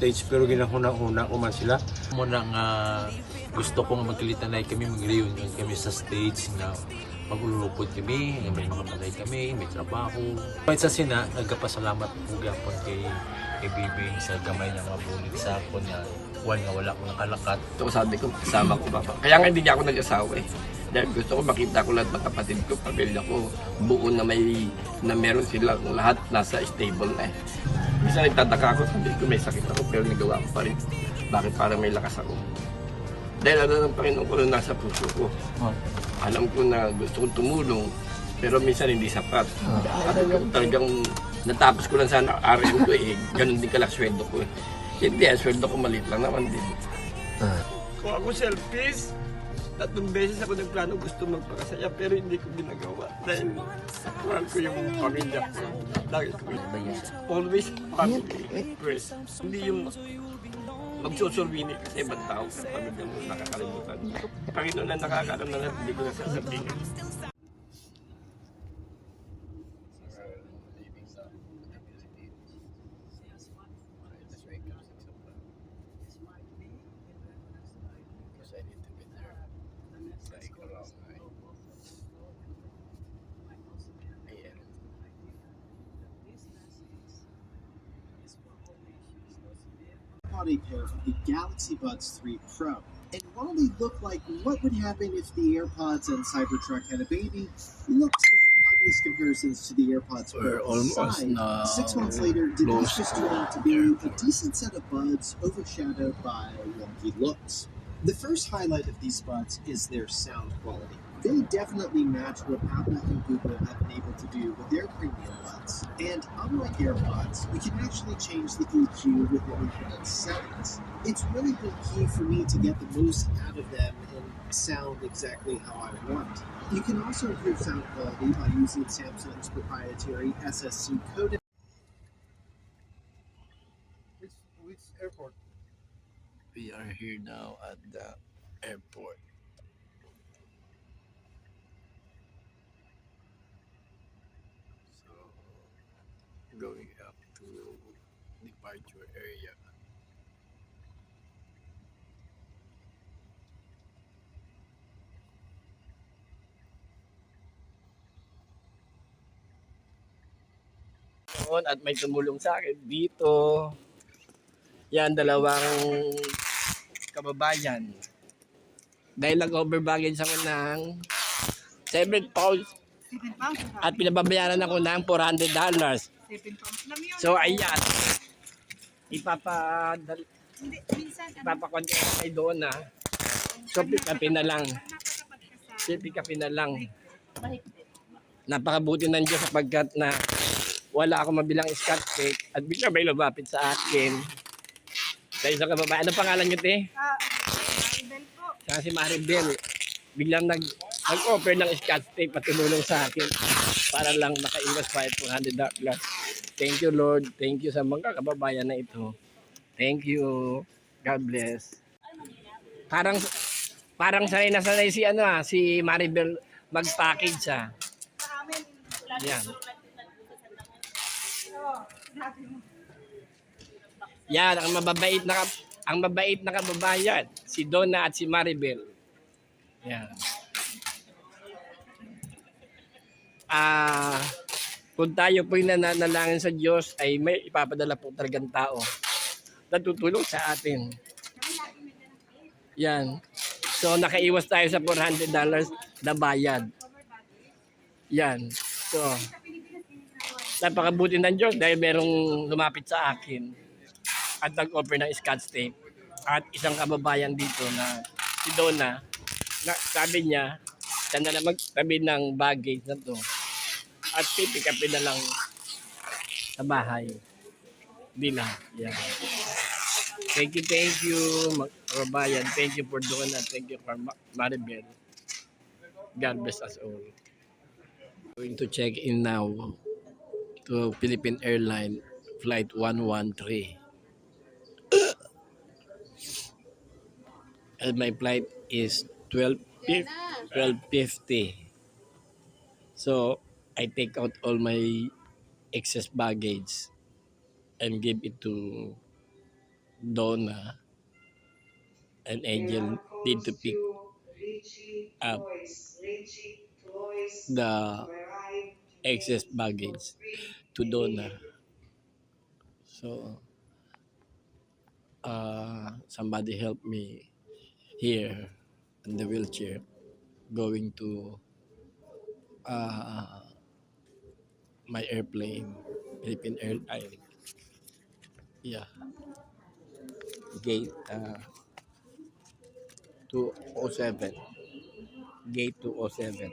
stage pero ginahuna-una ko man sila. Muna nga gusto kong magkilitan na kami, mag-reunion kami sa stage na maglulupod kami, may mga balay kami, may trabaho. Kahit sa sina, nagkapasalamat po gapon kay Bibing sa gamay na mabulit sa ako na wala nga wala ko nakalakat. Ito sabi ko, kasama ko ba? Kaya nga hindi niya ako nag-asawa eh. Dahil gusto ko makita ko lahat ng kapatid ko, pamilya ko, buo na may, na meron sila lahat nasa stable na eh. Minsan nagtataka ako, sabi ko may sakit ako pero nagawa ko pa rin. Bakit parang may lakas ako? Dahil ano ng Panginoon ko na nasa puso ko. Alam ko na gusto kong tumulong, pero minsan hindi sapat. At talagang natapos ko lang sana RM ko eh, ganun din kalak sweldo ko eh. Hindi, ang sweldo ko maliit lang naman din. Kung ako selfish, tatlong beses ako nagplano gusto magpakasaya pero hindi ko ginagawa dahil mahal ko yung pamilya ko. Lagi ko. Always family first. Hindi yung magsusurwini kasi ibang tao sa pamilya mo nakakalimutan. Panginoon na nakakalam na lahat, hindi ko na pair of the Galaxy Buds 3 Pro. And while they look like what would happen if the AirPods and Cybertruck had a baby, looks obvious comparisons to the AirPods Pro almost side. now Six months later, did these just turn out to be a decent set of buds overshadowed by wonky looks? The first highlight of these buds is their sound quality. They definitely match what Apple and Google have been able to do with their premium buds. And unlike AirPods, we can actually change the EQ within the buds settings. It's really been key for me to get the most out of them and sound exactly how I want. You can also improve sound quality by using Samsung's proprietary SSC codec. Which, which airport? We are here now at the airport. Going up to departure area. at may tumulong sa akin dito. Yan, dalawang kababayan. Dahil nag-over baggage ako ng 7 pounds at pinababayaran ako ng 400 dollars. So, ayan. Ipapadal ipapakonti ako kay Donna. So, pick upin na lang. So, pick upin na lang. Napakabuti ng Diyos sapagkat na wala akong mabilang scotch tape at bigla may lumapit sa akin. Sa isang kababae. Ano pangalan niyo, te? Ah, Maribel po. Saka si Maribel. Biglang nag, nag-offer ng scotch tape at tumulong sa akin para lang makaiwas pa 400 dollars. Thank you, Lord. Thank you sa mga kababayan na ito. Thank you. God bless. Parang parang sanay na sanay si ano ah, si Maribel mag-package ah. Yan. Yan, ang mababait na ang mabait na kababayan, si Donna at si Maribel. Yan. Ah, kung tayo po nananalangin sa Diyos ay may ipapadala po talagang tao na tutulong sa atin. Yan. So nakaiwas tayo sa 400 dollars na bayad. Yan. So napakabuti ng Diyos dahil merong lumapit sa akin at nag-offer ng scotch tape at isang kababayan dito na si Donna na sabi niya siya na lang magtabi ng baggage na to at pipick upin na lang sa bahay nila. Yan. Thank you, thank you, kababayan. Thank you for doing that. Thank you for Ma- Maribel. God bless us all. Going to check in now to Philippine Airline Flight 113. And my flight is 12 12.50. So, I take out all my excess baggage and give it to Donna and Angel need to pick up the excess baggage to Donna. So, uh, somebody help me here in the wheelchair going to uh, my airplane, Philippine Airlines. Yeah. Gate uh, 207. Gate 207.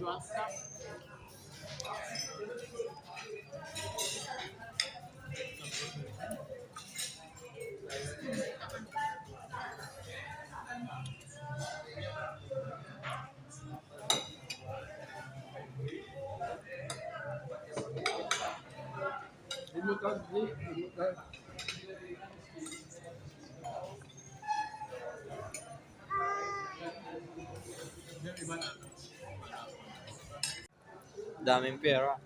Juasta. Yumurta Daming pera.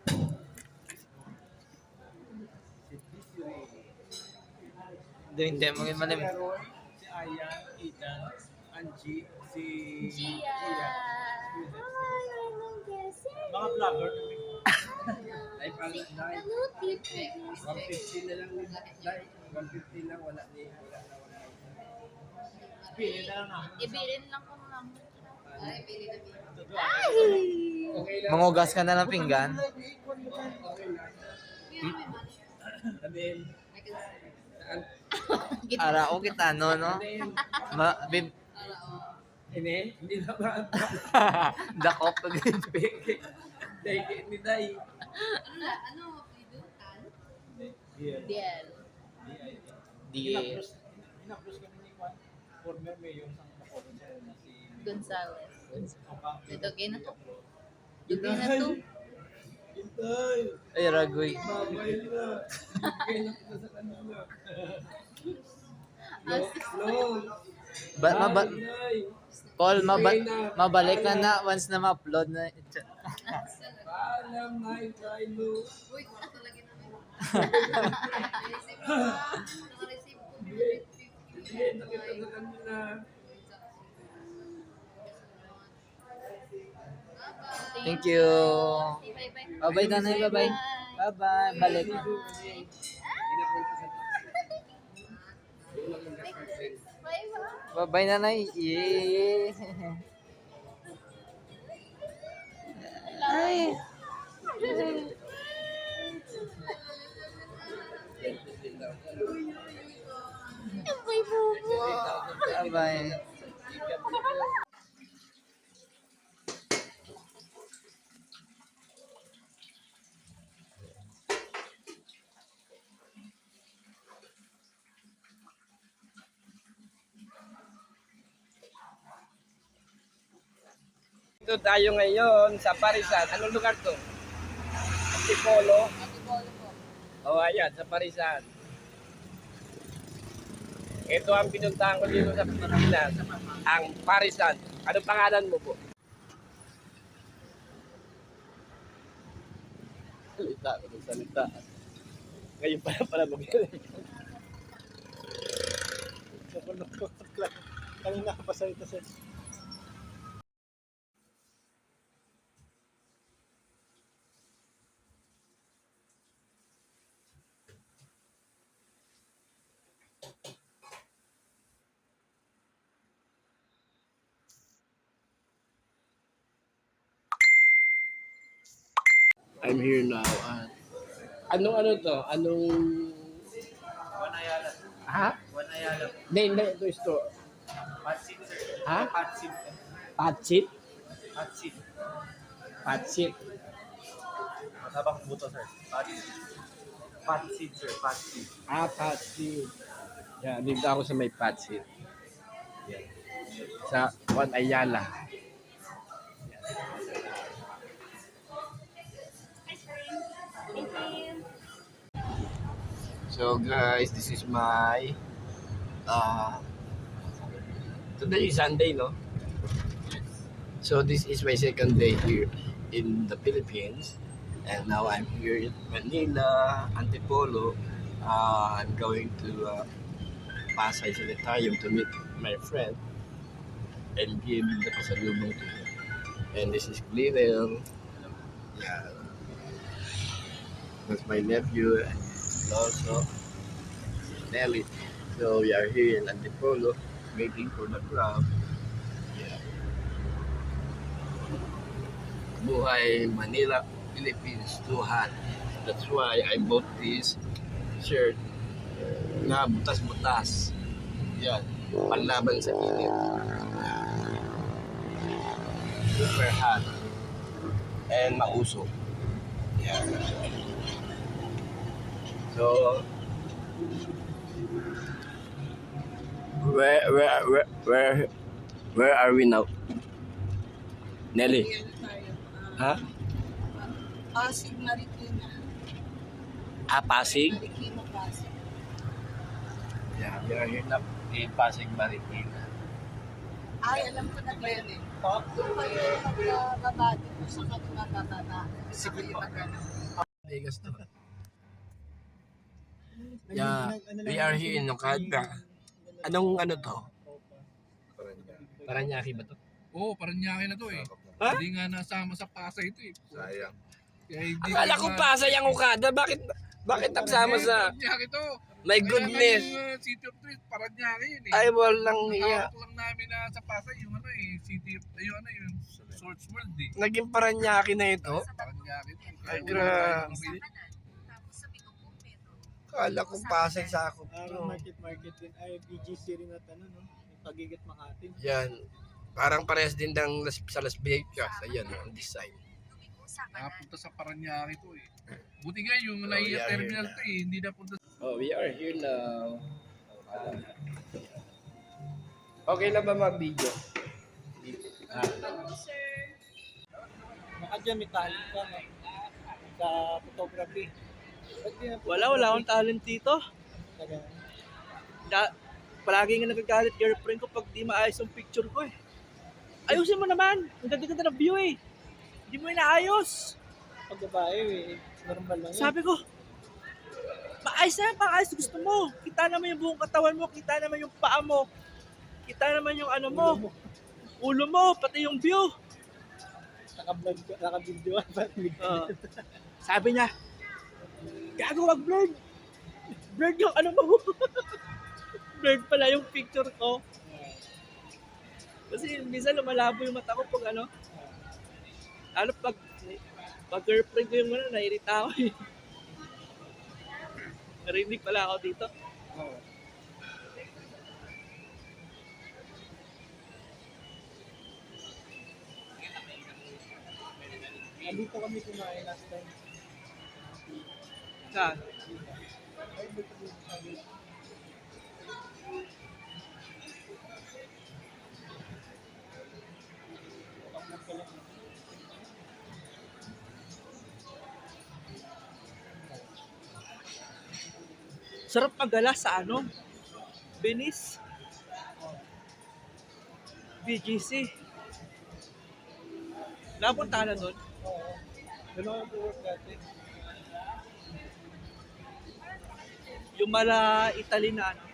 Hindi, hindi. Maging malimit. Si Ayan, Ethan, Angie, si Gia! Hi, I'm guessing. mga vlogger. Ay, pala, dahil Ano, tip? 150 na lang. Dahil 150 lang, wala ni wala na. Pili na lang ako. Ibilin lang ko lang. Okay lang. Mangugas ka na ng pinggan. Sabihin, saan? Ara o kita no no. Ma bib Hindi, hindi na ba? dakop pag Dahil ni Day. Diel. di Inapros kami ni Juan. Former mayor sa Bacolod si Gonzales. Oka. Ito, gay na to. Dugay na to. Ay ragoy. Na. Na Ba maba. Paul maba mabalik ka na once na ma-upload na. Paalam, Nay. Trilo. Hindi, nakita sa kanila. Thank you. Bye-bye. Bye-bye nanay, bye-bye. Bye-bye. Balik. Bye-bye. Bye-bye nanay. Yeah. Ay. Bye, Bubu. Bye-bye. Dito tayo ngayon sa Parisan. Anong lugar to? Antipolo. Oh, ayan, sa Parisan. Ito ang pinuntahan ko dito sa Pilipinas. Ang Parisan. Ano pangalan mo po? Salita ko ng salita. Ngayon pala pala magaling. Kanina ka pa salita sa I'm here now at... Anong ano to? Anong... Ha? Hindi, hindi. Ito is to. Ha? Patsit? Patsit. Patsit. Matabang buto, sir. Patsit. Patsit, sir. Patsit. Ah, patsit. Yan, dito ako sa may patsit. Yan. Sa Juan Ayala. So guys, this is my uh today is Sunday, no? So this is my second day here in the Philippines. And now I'm here in Manila, Antipolo. Uh, I'm going to uh, Pasay Sanitarium to meet my friend and give the pasalubong to him. And this is Glenel. Yeah. That's my nephew also Nelly. So we are here in Antipolo waiting for the crowd. Yeah. Buhay Manila, Philippines, too hot. That's why I bought this shirt na butas-butas. Yan. Panlaban sa init. Super hot. And mausok. Yan. So, where, where, where, where, where are we now? Nelly? Ha? Pasig Marikina. Ah, Pasig? Marikina, Pasig. Yeah, we are here na in Pasig, Marikina. Ay, alam ko na ba yan eh. Doon kayo magbababa dito sa kanila bababa. Sige po. Vegas to. Yeah, we are here in Nocada. Anong ano to? Paranaque ba to? Oo, oh, Paranaque na to eh. Ha? Hindi nga nasama sa Pasay ito eh. Sayang. Kaya hindi Akala ko Pasay ang Okada. Bakit bakit nagsama sa Paranaque to. My Kaya goodness. nga yung uh, City of Trees, Paranaque yun eh. Ay, walang Ang hiya. hawak lang namin na sa Pasay yung ano eh, City of, yung ano yung Swords World eh. Naging Paranaque na ito. Paranaque to. Ay, Kaya grabe. Wala Akala ko Pasay sa ako. Parang market market din. Ay, BGC rin at ano, no? Yung pagigit Makati. Yan. Parang parehas din ng Las- sa Las Vegas. Ayan, ang design. Nakapunta sa Paranaque to eh. Buti nga yung Oh, NAIA yeah, terminal to eh, hindi napunta Oh, we are here now. Okay lang ba mag-video? Ah, Baka dyan may talent ka, no? Sa photography. Wala, wala akong talent dito. Da, palagi nga nagagalit girlfriend ko pag di maayos yung picture ko eh. Ayusin mo naman. Ang ganda-ganda ng view eh. Hindi mo inaayos. pag babae, eh, normal lang. Sabi ko, maayos na yan, paayos gusto mo. Kita naman yung buong katawan mo, kita naman yung paa mo. Kita naman yung ano mo, ulo mo, pati yung view. Naka-vlog, naka-video. Ah. sabi niya, gago wag blurred. Blurred yung ano mo. blurred pala yung picture ko. Kasi minsan lumalabo yung mata ko pag ano. Ano pag pag girlfriend ko yung ano, nairita ako eh. Narinig pala ako dito. Oo. Nandito kami kumain last time. Saan? Sarap magala sa ano? Venice. BGC. Napunta na nun. Oo. Doon ako work dati. Yung mala Italy na ano.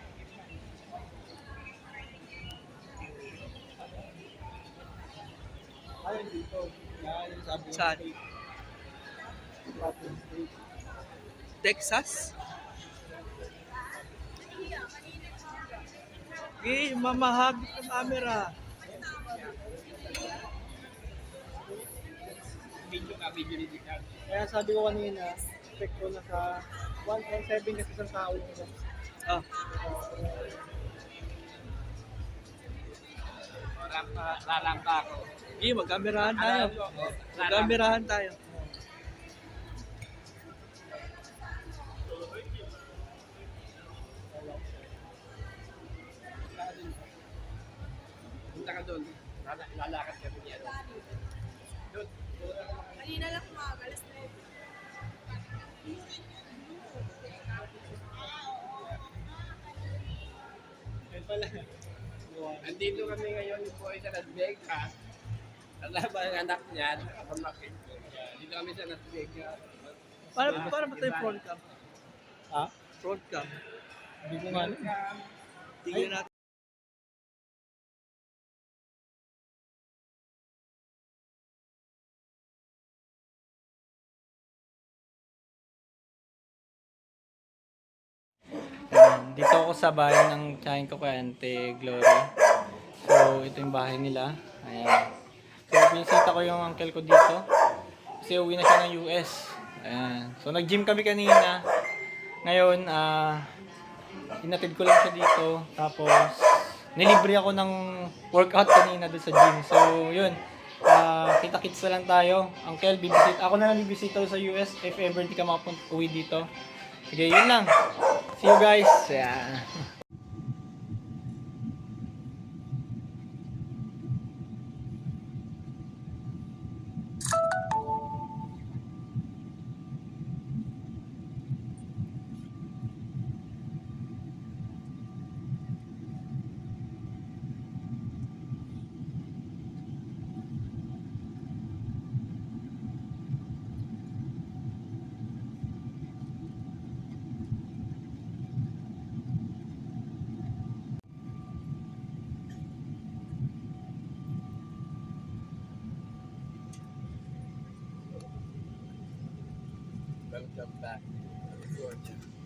Ayun dito. Saan? Texas. Okay, mamahagit ng camera. Video ka, video ni. Kaya sabi ko kanina, expect ko na sa 1.7 kasi isang tao yung isa. Ah. Rampa, lalampa ako. Sige, magkamerahan tayo. Magkamerahan tayo. Punta ka doon. Lala- Lalakad kami niya. Kanina lang pala. Andito kami ngayon po ay sa Las Vegas. Alam ba ang anak niyan? Pamangkin ko. Dito kami sa Las Vegas. Para, para ba tayo front cam? Ha? Front cam. Hindi ko nga. Tingnan natin. Ako sa bahay ng tiyahin ko kay Ante Glory. So, ito yung bahay nila. Ayan. So, binisita ko yung uncle ko dito. Kasi uwi na siya ng US. Ayan. So, nag-gym kami kanina. Ngayon, ah, inatid ko lang siya dito. Tapos, nilibre ako ng workout kanina doon sa gym. So, yun. Ah, kita-kits na lang tayo. Uncle, bibisit. Ako na lang bibisita sa US if ever hindi ka makapunta uwi dito. Sige, yun lang. You guys. Yeah. coming back. I'm back.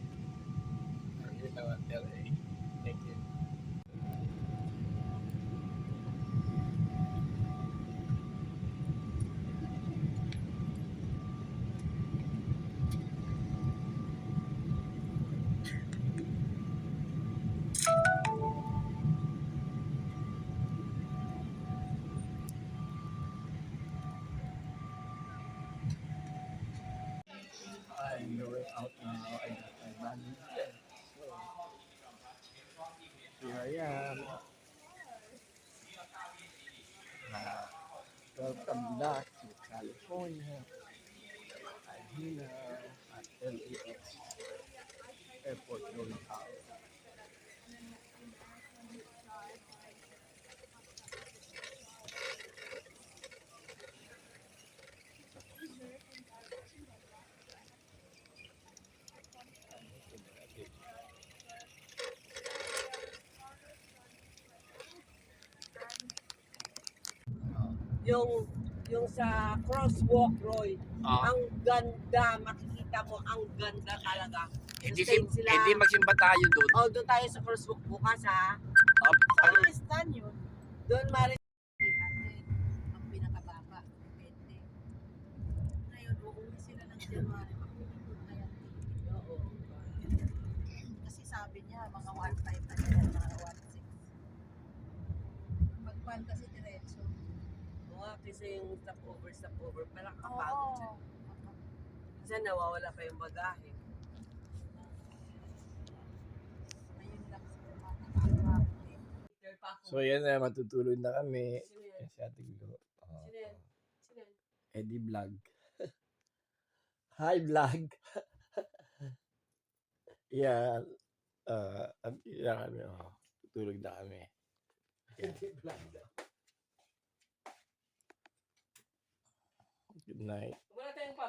Yung, yung sa crosswalk, Roy, Ah. ang ganda, makikita mo, ang ganda talaga. Hindi, Sustain sim, sila. hindi magsimba tayo doon. Oh, doon tayo sa crosswalk bukas, ha? Ah, Ano yung stand yun? Doon, Mari. 300 ang pinakababa. 20. Ngayon, uuwi sila ng January. Makikipag na yan. Oo. Kasi sabi niya, mga 1.5 na nila, mga 1.6. Magpan kasi diretso. Oo nga, kasi yung stopover, stopover, parang kapagod siya. Minsan nawawala pa yung bagahe. Ayun lang. So yan na, matutulog na kami. Sino yan? Yan si Ate Glo. Ah. Sino yan? Sino yan? Eddie Vlog. Hi Vlog. yan. Uh, yan kami. Oh. Tutulog na kami. Eddie Vlog. Good night.